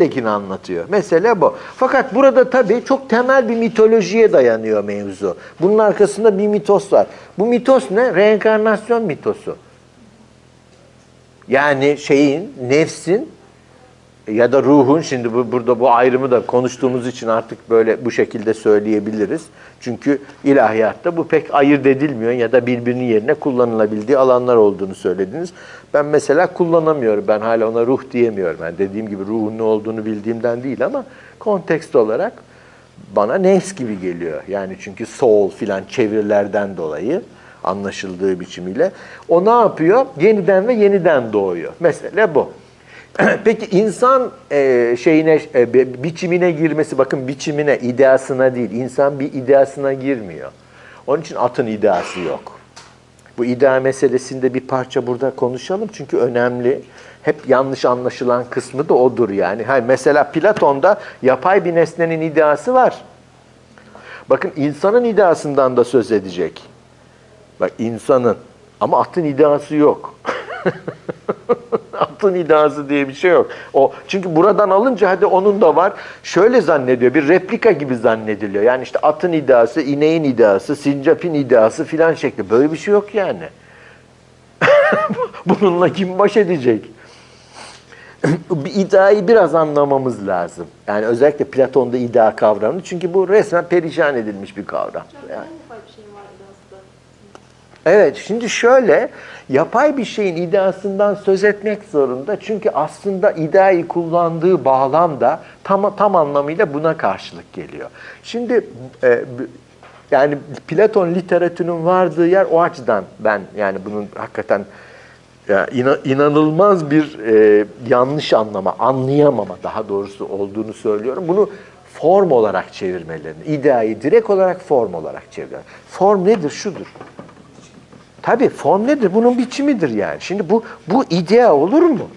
Tekini anlatıyor. Mesele bu. Fakat burada tabii çok temel bir mitolojiye dayanıyor mevzu. Bunun arkasında bir mitos var. Bu mitos ne? Reenkarnasyon mitosu. Yani şeyin, nefsin ya da ruhun şimdi bu, burada bu ayrımı da konuştuğumuz için artık böyle bu şekilde söyleyebiliriz. Çünkü ilahiyatta bu pek ayırt edilmiyor ya da birbirinin yerine kullanılabildiği alanlar olduğunu söylediniz. Ben mesela kullanamıyorum. Ben hala ona ruh diyemiyorum. Yani dediğim gibi ruhun ne olduğunu bildiğimden değil ama kontekst olarak bana nefs gibi geliyor. Yani çünkü soul filan çevirilerden dolayı anlaşıldığı biçimiyle. O ne yapıyor? Yeniden ve yeniden doğuyor. Mesele bu. Peki insan e, şeyine e, bi- biçimine girmesi bakın biçimine, ideasına değil. İnsan bir ideasına girmiyor. Onun için atın ideası yok. Bu idea meselesinde bir parça burada konuşalım çünkü önemli. Hep yanlış anlaşılan kısmı da odur yani. Hayır, mesela Platon'da yapay bir nesnenin ideası var. Bakın insanın ideasından da söz edecek. Bak insanın ama atın ideası yok. atın iddiası diye bir şey yok. O çünkü buradan alınca hadi onun da var. Şöyle zannediyor. Bir replika gibi zannediliyor. Yani işte atın iddiası, ineğin iddiası, sincapin iddiası filan şekli. Böyle bir şey yok yani. Bununla kim baş edecek? bir iddiayı biraz anlamamız lazım. Yani özellikle Platon'da iddia kavramını. Çünkü bu resmen perişan edilmiş bir kavram. Yani. En ufak bir şeyin var aslında. Evet, şimdi şöyle, yapay bir şeyin ideasından söz etmek zorunda. Çünkü aslında ideayı kullandığı bağlam da tam, tam anlamıyla buna karşılık geliyor. Şimdi e, yani Platon literatürünün vardığı yer o açıdan ben yani bunun hakikaten ya ina- inanılmaz bir e, yanlış anlama, anlayamama daha doğrusu olduğunu söylüyorum. Bunu form olarak çevirmelerini, ideayı direkt olarak form olarak çeviriyor. Form nedir? Şudur. Tabii form nedir? Bunun biçimidir yani. Şimdi bu bu idea olur mu?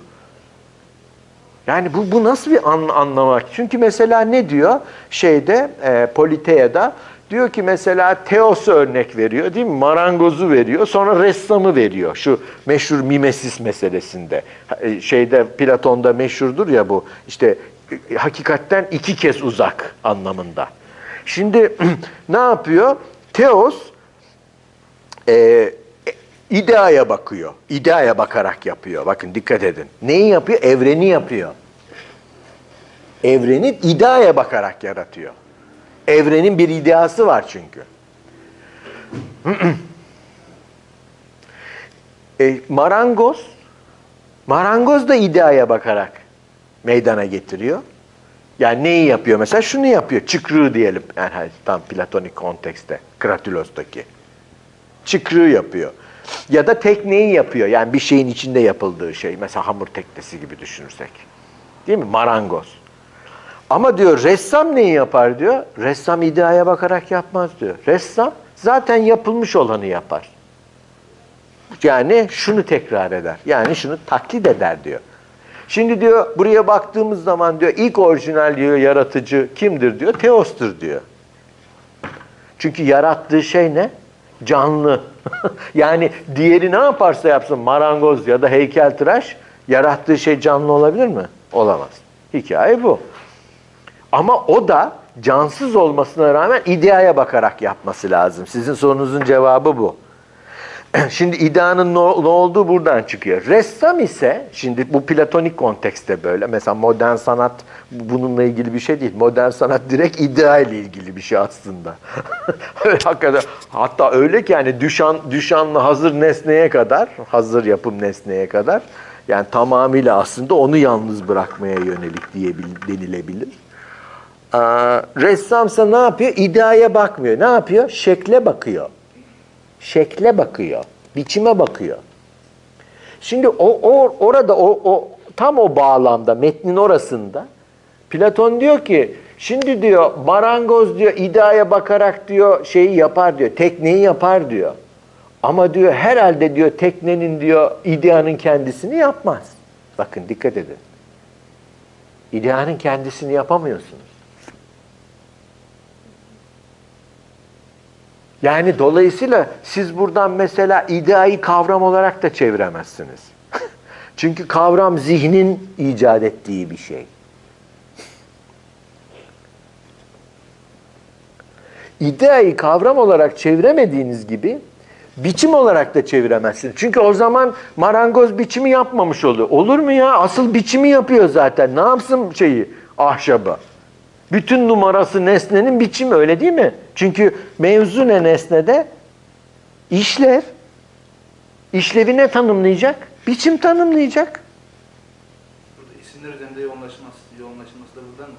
Yani bu, bu nasıl bir an, anlamak? Çünkü mesela ne diyor şeyde e, Politeia'da diyor ki mesela Teos'u örnek veriyor değil mi? Marangozu veriyor. Sonra ressamı veriyor. Şu meşhur mimesis meselesinde. E, Şeyde Platon'da meşhurdur ya bu. işte e, hakikatten iki kez uzak anlamında. Şimdi ne yapıyor? Teos e, ideaya bakıyor. İdeaya bakarak yapıyor. Bakın dikkat edin. Neyi yapıyor? Evreni yapıyor. Evreni ideaya bakarak yaratıyor. Evrenin bir ideası var çünkü. e, marangoz, marangoz da ideaya bakarak meydana getiriyor. Yani neyi yapıyor? Mesela şunu yapıyor. Çıkrığı diyelim. Yani hani tam platonik kontekste. Kratülos'taki çıkrığı yapıyor. Ya da tekneyi yapıyor. Yani bir şeyin içinde yapıldığı şey. Mesela hamur teknesi gibi düşünürsek. Değil mi? Marangoz. Ama diyor ressam neyi yapar diyor. Ressam ideaya bakarak yapmaz diyor. Ressam zaten yapılmış olanı yapar. Yani şunu tekrar eder. Yani şunu taklit eder diyor. Şimdi diyor buraya baktığımız zaman diyor ilk orijinal diyor yaratıcı kimdir diyor. Teos'tur diyor. Çünkü yarattığı şey ne? Canlı. yani diğeri ne yaparsa yapsın marangoz ya da heykeltıraş yarattığı şey canlı olabilir mi? Olamaz. Hikaye bu. Ama o da cansız olmasına rağmen ideaya bakarak yapması lazım. Sizin sorunuzun cevabı bu. Şimdi ideanın ne, olduğu buradan çıkıyor. Ressam ise, şimdi bu platonik kontekste böyle. Mesela modern sanat bununla ilgili bir şey değil. Modern sanat direkt idea ile ilgili bir şey aslında. Hatta öyle ki yani düşan, düşanlı hazır nesneye kadar, hazır yapım nesneye kadar yani tamamıyla aslında onu yalnız bırakmaya yönelik diye denilebilir. Aa, ressamsa ne yapıyor? İdeaya bakmıyor. Ne yapıyor? Şekle bakıyor şekle bakıyor, biçime bakıyor. Şimdi o, o orada o, o tam o bağlamda metnin orasında Platon diyor ki şimdi diyor marangoz diyor ideaya bakarak diyor şeyi yapar diyor, tekneyi yapar diyor. Ama diyor herhalde diyor teknenin diyor ideanın kendisini yapmaz. Bakın dikkat edin. İdeanın kendisini yapamıyorsunuz. Yani dolayısıyla siz buradan mesela ideayı kavram olarak da çeviremezsiniz. Çünkü kavram zihnin icat ettiği bir şey. İdeayı kavram olarak çeviremediğiniz gibi biçim olarak da çeviremezsiniz. Çünkü o zaman marangoz biçimi yapmamış oluyor. Olur mu ya? Asıl biçimi yapıyor zaten. Ne yapsın şeyi? Ahşabı. Bütün numarası nesnenin biçimi öyle değil mi? Çünkü mevzu ne nesnede? İşlev. İşlevi ne tanımlayacak? Biçim tanımlayacak. Burada isimler üzerinde yoğunlaşması, yoğunlaşılması da buradan mı?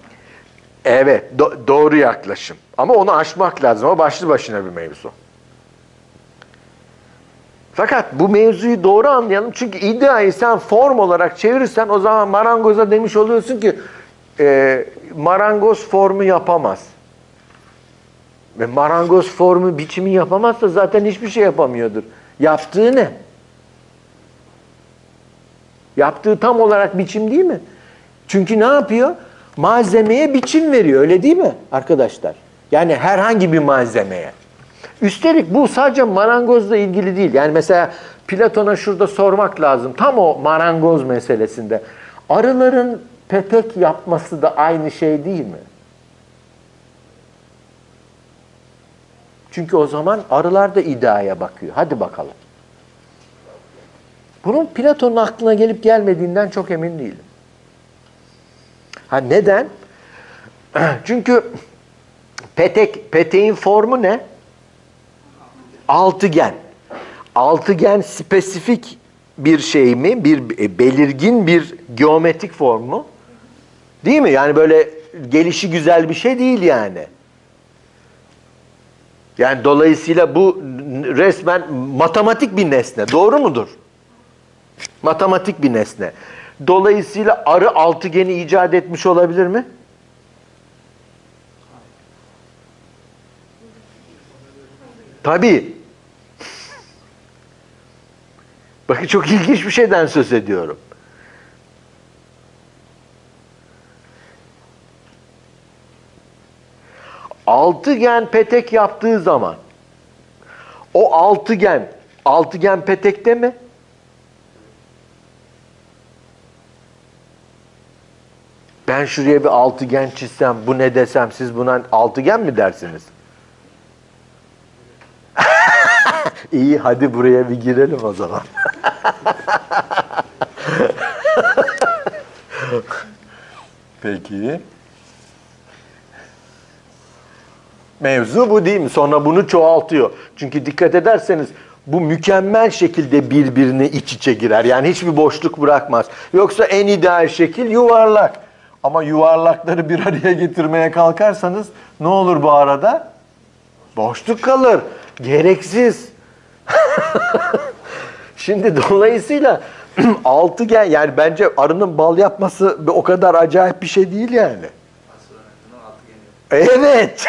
Evet, do- doğru yaklaşım. Ama onu aşmak lazım. O başlı başına bir mevzu. Fakat bu mevzuyu doğru anlayalım. Çünkü iddiayı sen form olarak çevirirsen o zaman marangoza demiş oluyorsun ki e, marangoz formu yapamaz. Ve marangoz formu biçimi yapamazsa zaten hiçbir şey yapamıyordur. Yaptığı ne? Yaptığı tam olarak biçim değil mi? Çünkü ne yapıyor? Malzemeye biçim veriyor öyle değil mi arkadaşlar? Yani herhangi bir malzemeye. Üstelik bu sadece marangozla ilgili değil. Yani mesela Platon'a şurada sormak lazım. Tam o marangoz meselesinde. Arıların petek yapması da aynı şey değil mi? Çünkü o zaman arılar da iddiaya bakıyor. Hadi bakalım. Bunun Platon'un aklına gelip gelmediğinden çok emin değilim. Ha neden? Çünkü petek peteğin formu ne? Altıgen. Altıgen spesifik bir şey mi? Bir e, belirgin bir geometrik form mu? Değil mi? Yani böyle gelişi güzel bir şey değil yani. Yani dolayısıyla bu resmen matematik bir nesne. Doğru mudur? Matematik bir nesne. Dolayısıyla arı altıgeni icat etmiş olabilir mi? Tabii. Bakın çok ilginç bir şeyden söz ediyorum. Altıgen petek yaptığı zaman o altıgen altıgen petekte mi? Ben şuraya bir altıgen çizsem, bu ne desem siz buna altıgen mi dersiniz? İyi hadi buraya bir girelim o zaman. Peki. Mevzu bu değil mi? Sonra bunu çoğaltıyor. Çünkü dikkat ederseniz bu mükemmel şekilde birbirine iç içe girer. Yani hiçbir boşluk bırakmaz. Yoksa en ideal şekil yuvarlak. Ama yuvarlakları bir araya getirmeye kalkarsanız ne olur bu arada? Boşluk kalır. Gereksiz. Şimdi dolayısıyla altıgen yani bence arının bal yapması o kadar acayip bir şey değil yani. Evet.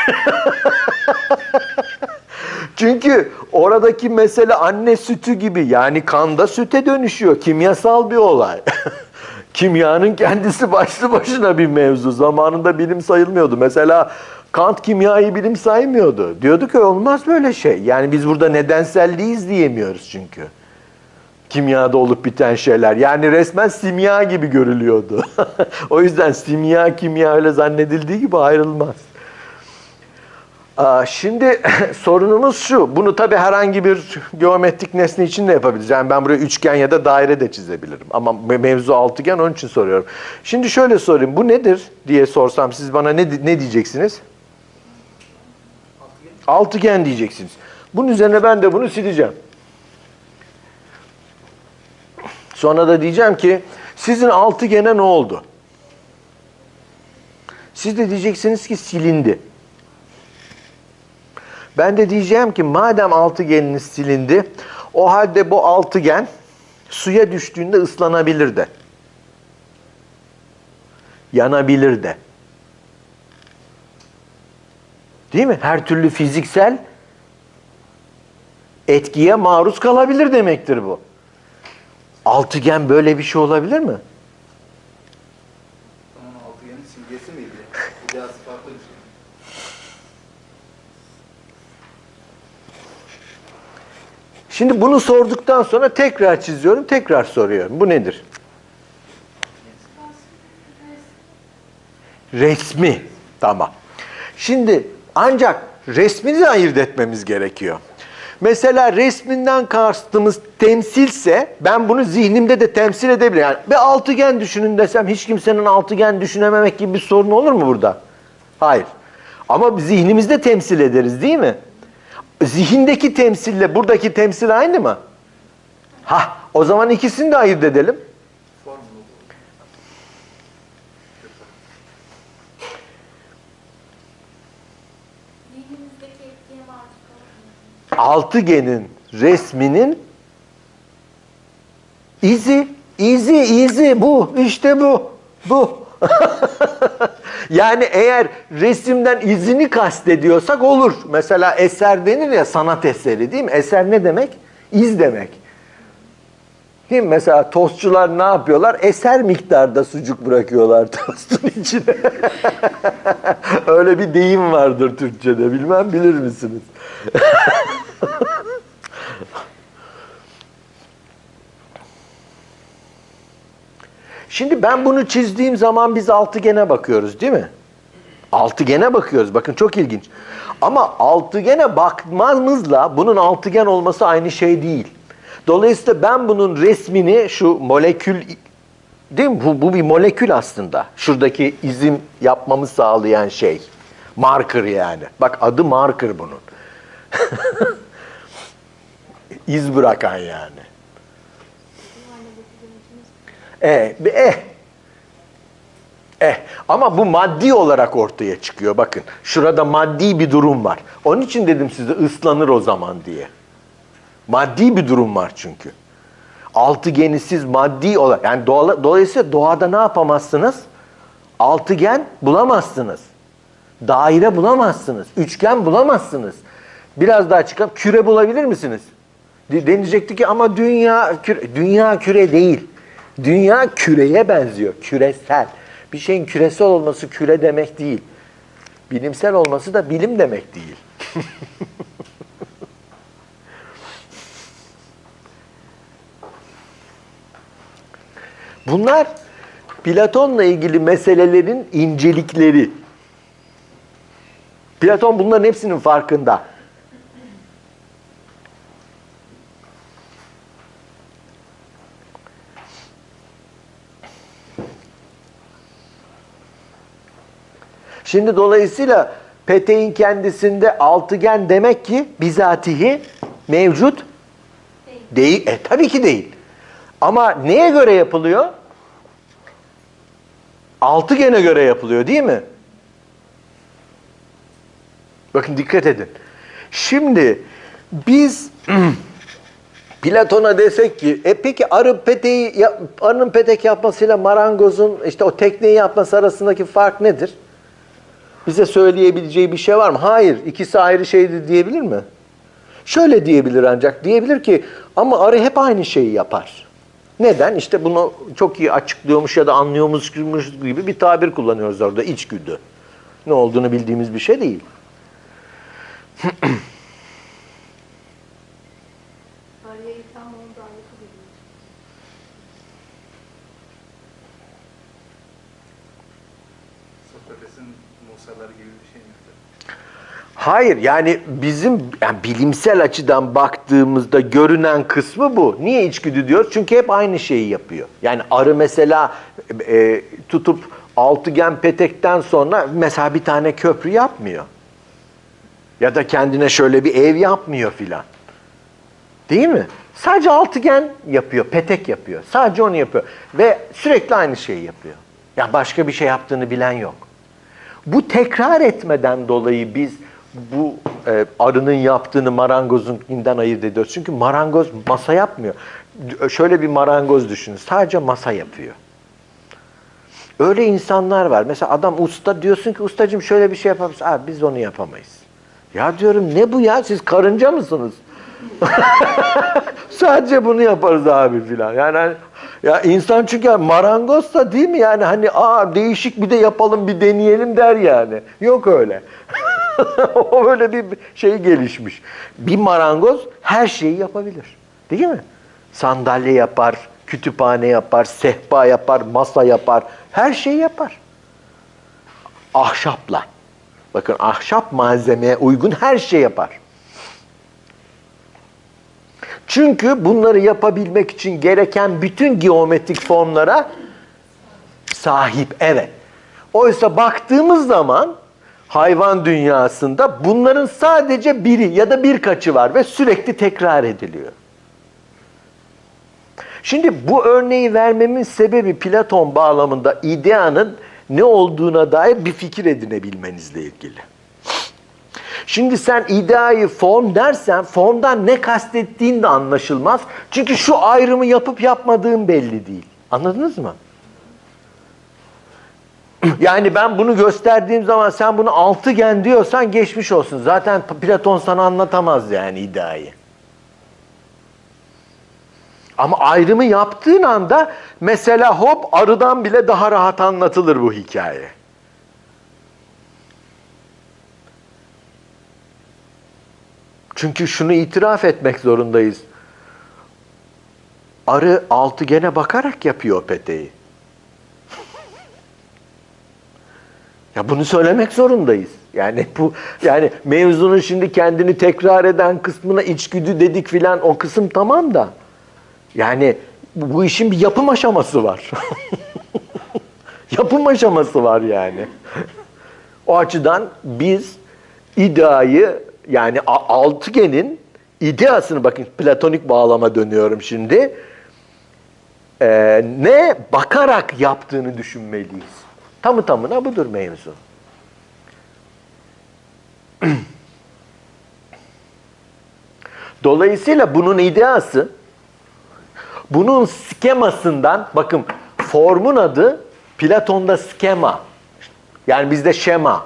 Çünkü oradaki mesele anne sütü gibi yani kanda süte dönüşüyor. Kimyasal bir olay. Kimyanın kendisi başlı başına bir mevzu. Zamanında bilim sayılmıyordu. Mesela Kant kimyayı bilim saymıyordu. Diyordu ki olmaz böyle şey. Yani biz burada nedenselliği izleyemiyoruz çünkü. Kimyada olup biten şeyler. Yani resmen simya gibi görülüyordu. o yüzden simya kimya öyle zannedildiği gibi ayrılmaz. Şimdi sorunumuz şu. Bunu tabii herhangi bir geometrik nesne için de yapabiliriz. Yani ben buraya üçgen ya da daire de çizebilirim. Ama me- mevzu altıgen onun için soruyorum. Şimdi şöyle sorayım. Bu nedir diye sorsam siz bana ne, ne diyeceksiniz? Altıgen diyeceksiniz. Bunun üzerine ben de bunu sileceğim. Sonra da diyeceğim ki sizin altıgene ne oldu? Siz de diyeceksiniz ki silindi. Ben de diyeceğim ki madem altıgeniniz silindi, o halde bu altıgen suya düştüğünde ıslanabilir de. Yanabilir de. Değil mi? Her türlü fiziksel etkiye maruz kalabilir demektir bu. Altıgen böyle bir şey olabilir mi? Onun altıgenin simgesi miydi? İdeası farklı bir şey. Şimdi bunu sorduktan sonra tekrar çiziyorum, tekrar soruyorum. Bu nedir? Resmi. Tamam. Şimdi ancak resmini ayırt etmemiz gerekiyor. Mesela resminden kastımız temsilse ben bunu zihnimde de temsil edebilirim. Yani bir altıgen düşünün desem hiç kimsenin altıgen düşünememek gibi bir sorun olur mu burada? Hayır. Ama zihnimizde temsil ederiz değil mi? Zihindeki temsille buradaki temsil aynı mı? Ha, o zaman ikisini de ayırt edelim. Altıgenin resminin izi, izi, izi bu, işte bu, bu. yani eğer resimden izini kastediyorsak olur. Mesela eser denir ya sanat eseri değil mi? Eser ne demek? İz demek. Değil mi? Mesela tostçular ne yapıyorlar? Eser miktarda sucuk bırakıyorlar tostun içine. Öyle bir deyim vardır Türkçe'de. Bilmem bilir misiniz? Şimdi ben bunu çizdiğim zaman biz altıgene bakıyoruz değil mi? Altıgene bakıyoruz. Bakın çok ilginç. Ama altıgene bakmamızla bunun altıgen olması aynı şey değil. Dolayısıyla ben bunun resmini şu molekül değil mi? Bu, bu bir molekül aslında. Şuradaki izim yapmamı sağlayan şey. Marker yani. Bak adı marker bunun. İz bırakan yani. Eh, bir eh. Eh. Ama bu maddi olarak ortaya çıkıyor. Bakın şurada maddi bir durum var. Onun için dedim size ıslanır o zaman diye. Maddi bir durum var çünkü. Altıgeni siz maddi olarak yani dola- dolayısıyla doğada ne yapamazsınız? Altıgen bulamazsınız. Daire bulamazsınız. Üçgen bulamazsınız. Biraz daha çıkalım. Küre bulabilir misiniz? De- Denilecekti ki ama dünya küre, dünya küre değil. Dünya küreye benziyor. Küresel. Bir şeyin küresel olması küre demek değil. Bilimsel olması da bilim demek değil. Bunlar Platon'la ilgili meselelerin incelikleri. Platon bunların hepsinin farkında. Şimdi dolayısıyla peteğin kendisinde altıgen demek ki bizatihi mevcut değil. değil. E, tabii ki değil. Ama neye göre yapılıyor? Altıgene göre yapılıyor değil mi? Bakın dikkat edin. Şimdi biz Platon'a desek ki e peki arı peteği arının petek yapmasıyla marangozun işte o tekneyi yapması arasındaki fark nedir? Bize söyleyebileceği bir şey var mı? Hayır, ikisi ayrı şeydir diyebilir mi? Şöyle diyebilir ancak. Diyebilir ki ama arı hep aynı şeyi yapar. Neden? İşte bunu çok iyi açıklıyormuş ya da anlıyormuş gibi bir tabir kullanıyoruz orada içgüdü. Ne olduğunu bildiğimiz bir şey değil. Araya itham onu da ayrı edilir. Sokrates'in Musalar gibi bir şey mi? Hayır yani bizim yani bilimsel açıdan baktığımızda görünen kısmı bu. Niye içgüdü diyoruz? Çünkü hep aynı şeyi yapıyor. Yani arı mesela e, tutup altıgen petekten sonra mesela bir tane köprü yapmıyor. Ya da kendine şöyle bir ev yapmıyor filan. Değil mi? Sadece altıgen yapıyor, petek yapıyor. Sadece onu yapıyor. Ve sürekli aynı şeyi yapıyor. Ya başka bir şey yaptığını bilen yok. Bu tekrar etmeden dolayı biz bu e, arının yaptığını marangozunkinden ayırt ediyoruz. Çünkü marangoz masa yapmıyor. Şöyle bir marangoz düşünün. Sadece masa yapıyor. Öyle insanlar var. Mesela adam usta diyorsun ki ustacığım şöyle bir şey yapabiliriz. Abi biz onu yapamayız. Ya diyorum ne bu ya siz karınca mısınız? Sadece bunu yaparız abi filan. Yani hani, ya insan çünkü marangozsa değil mi yani hani aa değişik bir de yapalım bir deneyelim der yani. Yok öyle. o öyle bir şey gelişmiş. Bir marangoz her şeyi yapabilir. Değil mi? Sandalye yapar, kütüphane yapar, sehpa yapar, masa yapar. Her şeyi yapar. Ahşapla. Bakın ahşap malzemeye uygun her şey yapar. Çünkü bunları yapabilmek için gereken bütün geometrik formlara sahip. Evet. Oysa baktığımız zaman hayvan dünyasında bunların sadece biri ya da birkaçı var ve sürekli tekrar ediliyor. Şimdi bu örneği vermemin sebebi Platon bağlamında ideanın ne olduğuna dair bir fikir edinebilmenizle ilgili. Şimdi sen ideayı form dersen formdan ne kastettiğin de anlaşılmaz. Çünkü şu ayrımı yapıp yapmadığın belli değil. Anladınız mı? Yani ben bunu gösterdiğim zaman sen bunu altıgen diyorsan geçmiş olsun. Zaten Platon sana anlatamaz yani ideayı. Ama ayrımı yaptığın anda mesela hop arıdan bile daha rahat anlatılır bu hikaye. Çünkü şunu itiraf etmek zorundayız. Arı altıgene bakarak yapıyor peteği. Ya bunu söylemek zorundayız. Yani bu yani mevzunun şimdi kendini tekrar eden kısmına içgüdü dedik filan o kısım tamam da. Yani bu işin bir yapım aşaması var. yapım aşaması var yani. O açıdan biz ideayı yani altıgenin ideasını bakın platonik bağlama dönüyorum şimdi. Ee, ne bakarak yaptığını düşünmeliyiz. Tamı tamına budur mevzu. Dolayısıyla bunun ideası bunun skemasından bakın formun adı Platon'da skema. Yani bizde şema.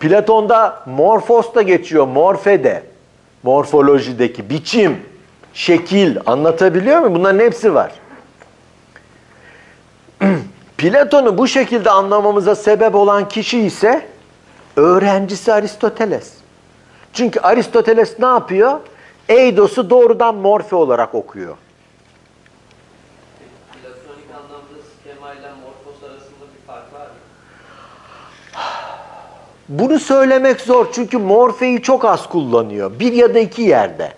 Platon'da morfos da geçiyor, morfe de. Morfolojideki biçim, şekil anlatabiliyor muyum? Bunların hepsi var. Platon'u bu şekilde anlamamıza sebep olan kişi ise öğrencisi Aristoteles. Çünkü Aristoteles ne yapıyor? Eidos'u doğrudan morfe olarak okuyor. Platonik anlamda skema ile morfos arasında bir fark var mı? Bunu söylemek zor çünkü morfeyi çok az kullanıyor. Bir ya da iki yerde.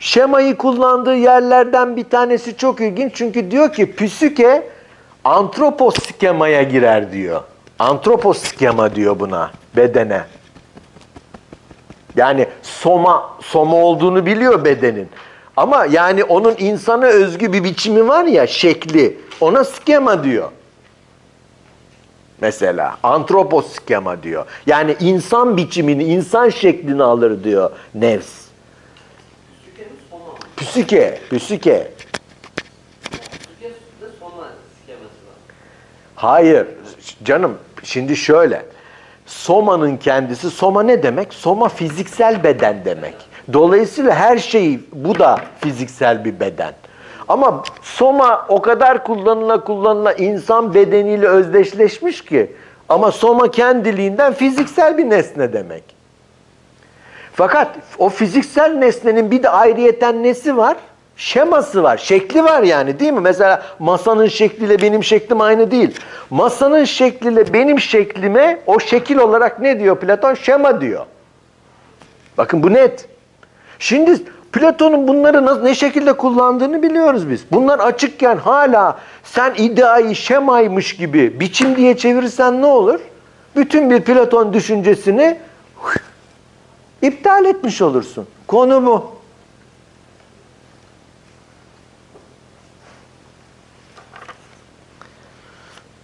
Şemayı kullandığı yerlerden bir tanesi çok ilginç çünkü diyor ki psüke antropos skemaya girer diyor. Antropos skema diyor buna bedene. Yani soma soma olduğunu biliyor bedenin. Ama yani onun insana özgü bir biçimi var ya şekli. Ona skema diyor. Mesela antropos skema diyor. Yani insan biçimini, insan şeklini alır diyor nefs. Skeması var. Hayır canım şimdi şöyle. Soma'nın kendisi, soma ne demek? Soma fiziksel beden demek. Dolayısıyla her şey bu da fiziksel bir beden. Ama soma o kadar kullanıla kullanıla insan bedeniyle özdeşleşmiş ki. Ama soma kendiliğinden fiziksel bir nesne demek. Fakat o fiziksel nesnenin bir de ayrıyeten nesi var? Şeması var, şekli var yani değil mi? Mesela masanın şekliyle benim şeklim aynı değil. Masanın şekliyle benim şeklime o şekil olarak ne diyor Platon? Şema diyor. Bakın bu net. Şimdi Platon'un bunları nasıl, ne şekilde kullandığını biliyoruz biz. Bunlar açıkken hala sen ideayı şemaymış gibi biçim diye çevirirsen ne olur? Bütün bir Platon düşüncesini iptal etmiş olursun. Konu bu.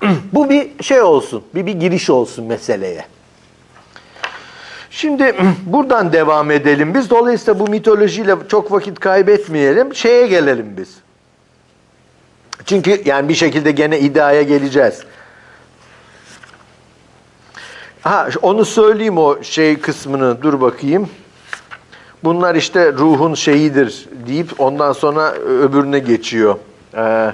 Bu bir şey olsun, bir bir giriş olsun meseleye. Şimdi buradan devam edelim biz. Dolayısıyla bu mitolojiyle çok vakit kaybetmeyelim. Şeye gelelim biz. Çünkü yani bir şekilde gene iddiaya geleceğiz. Ha onu söyleyeyim o şey kısmını. Dur bakayım. Bunlar işte ruhun şeyidir deyip ondan sonra öbürüne geçiyor. Ee,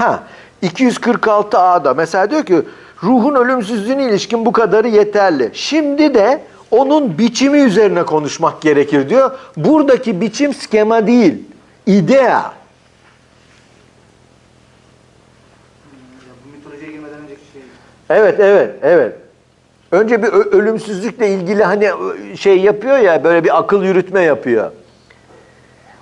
Ha, 246A'da mesela diyor ki ruhun ölümsüzlüğüne ilişkin bu kadarı yeterli. Şimdi de onun biçimi üzerine konuşmak gerekir diyor. Buradaki biçim skema değil, idea. Şey. Evet, evet, evet. Önce bir ölümsüzlükle ilgili hani şey yapıyor ya böyle bir akıl yürütme yapıyor.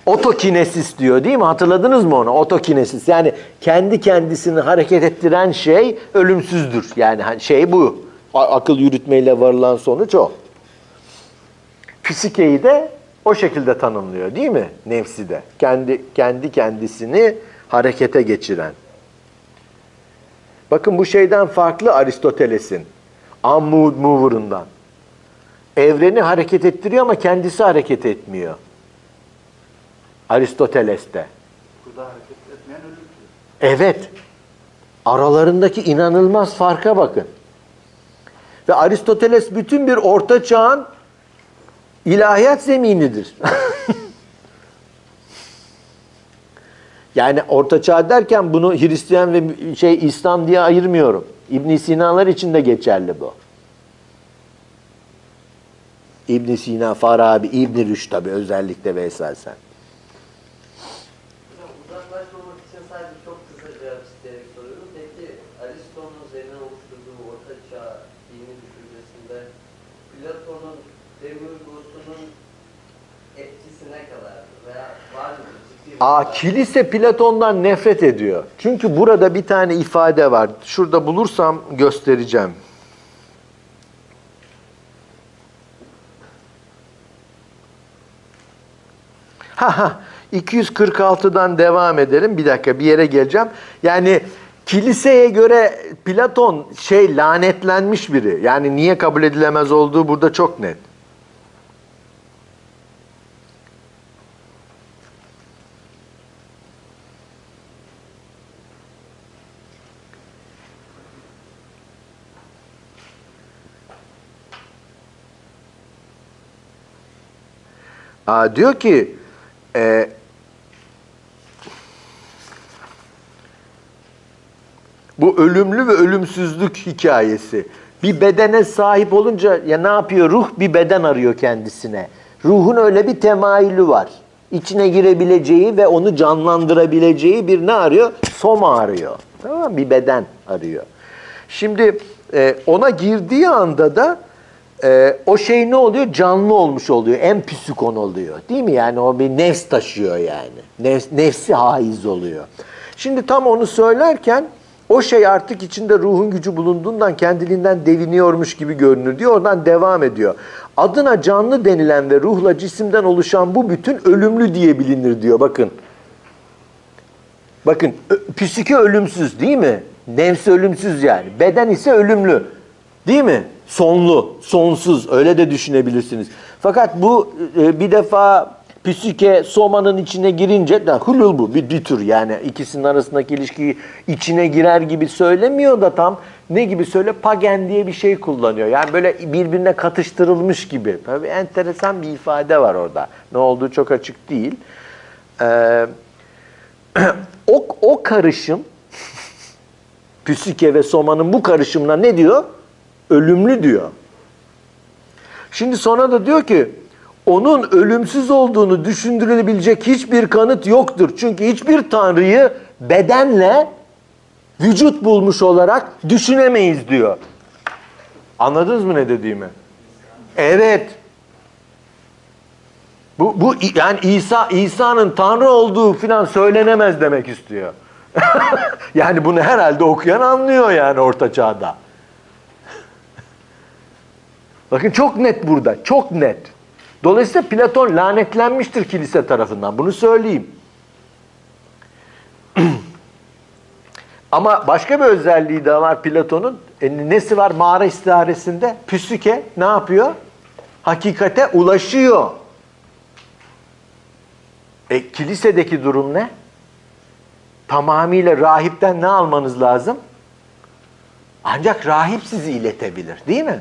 Otokinesis diyor değil mi? Hatırladınız mı onu? Otokinesis. Yani kendi kendisini hareket ettiren şey ölümsüzdür. Yani hani şey bu. Akıl yürütmeyle varılan sonuç o. Psikeyi de o şekilde tanımlıyor değil mi? Nefsi de. Kendi kendi kendisini harekete geçiren. Bakın bu şeyden farklı Aristoteles'in. Unmoved mover'ından. Evreni hareket ettiriyor ama kendisi hareket etmiyor. Aristoteles'te. Burada hareket etmeyen ölür. Evet. Aralarındaki inanılmaz farka bakın. Ve Aristoteles bütün bir orta çağın ilahiyat zeminidir. yani orta çağ derken bunu Hristiyan ve şey İslam diye ayırmıyorum. İbn Sina'lar için de geçerli bu. İbn Sina, Farabi, İbn Rüşd tabi özellikle ve esasen. Hocam uzaklaşmamak için sadece çok kısa cevap isteyerek soruyorum. Peki Aristo'nun üzerine oluşturduğu Orta Çağ dini düşüncesinde Platon'un Demiurgos'unun etkisi ne kadar veya var mı? Ciddi bir Aa, kilise Platon'dan nefret ediyor. Çünkü burada bir tane ifade var. Şurada bulursam göstereceğim. Ha ha 246'dan devam edelim. Bir dakika bir yere geleceğim. Yani kiliseye göre Platon şey lanetlenmiş biri. Yani niye kabul edilemez olduğu burada çok net. Aa, diyor ki e, bu ölümlü ve ölümsüzlük hikayesi. Bir bedene sahip olunca ya ne yapıyor? Ruh bir beden arıyor kendisine. Ruhun öyle bir temayülü var. İçine girebileceği ve onu canlandırabileceği bir ne arıyor? Soma arıyor. Tamam? Bir beden arıyor. Şimdi e, ona girdiği anda da e, o şey ne oluyor? Canlı olmuş oluyor. En psikon oluyor. Değil mi? Yani o bir nefs taşıyor yani. Nefs, nefsi haiz oluyor. Şimdi tam onu söylerken o şey artık içinde ruhun gücü bulunduğundan kendiliğinden deviniyormuş gibi görünür diyor. Oradan devam ediyor. Adına canlı denilen ve ruhla cisimden oluşan bu bütün ölümlü diye bilinir diyor. Bakın. Bakın psike ölümsüz değil mi? Nefsi ölümsüz yani. Beden ise ölümlü. Değil mi? Sonlu, sonsuz öyle de düşünebilirsiniz. Fakat bu e, bir defa psike somanın içine girince da hulul bu bir, bir tür yani ikisinin arasındaki ilişkiyi içine girer gibi söylemiyor da tam ne gibi söyle pagen diye bir şey kullanıyor. Yani böyle birbirine katıştırılmış gibi. Tabii enteresan bir ifade var orada. Ne olduğu çok açık değil. Ee, o, o karışım Psike ve Soma'nın bu karışımına ne diyor? Ölümlü diyor. Şimdi sonra da diyor ki onun ölümsüz olduğunu düşündürülebilecek hiçbir kanıt yoktur. Çünkü hiçbir tanrıyı bedenle vücut bulmuş olarak düşünemeyiz diyor. Anladınız mı ne dediğimi? Evet. Bu, bu yani İsa İsa'nın Tanrı olduğu filan söylenemez demek istiyor. yani bunu herhalde okuyan anlıyor yani orta çağda. Bakın çok net burada, çok net. Dolayısıyla Platon lanetlenmiştir kilise tarafından. Bunu söyleyeyim. Ama başka bir özelliği daha var Platon'un. E, nesi var mağara istiharesinde? Psike ne yapıyor? Hakikate ulaşıyor. E, kilisedeki durum ne? Tamamıyla rahipten ne almanız lazım? Ancak rahip sizi iletebilir değil mi?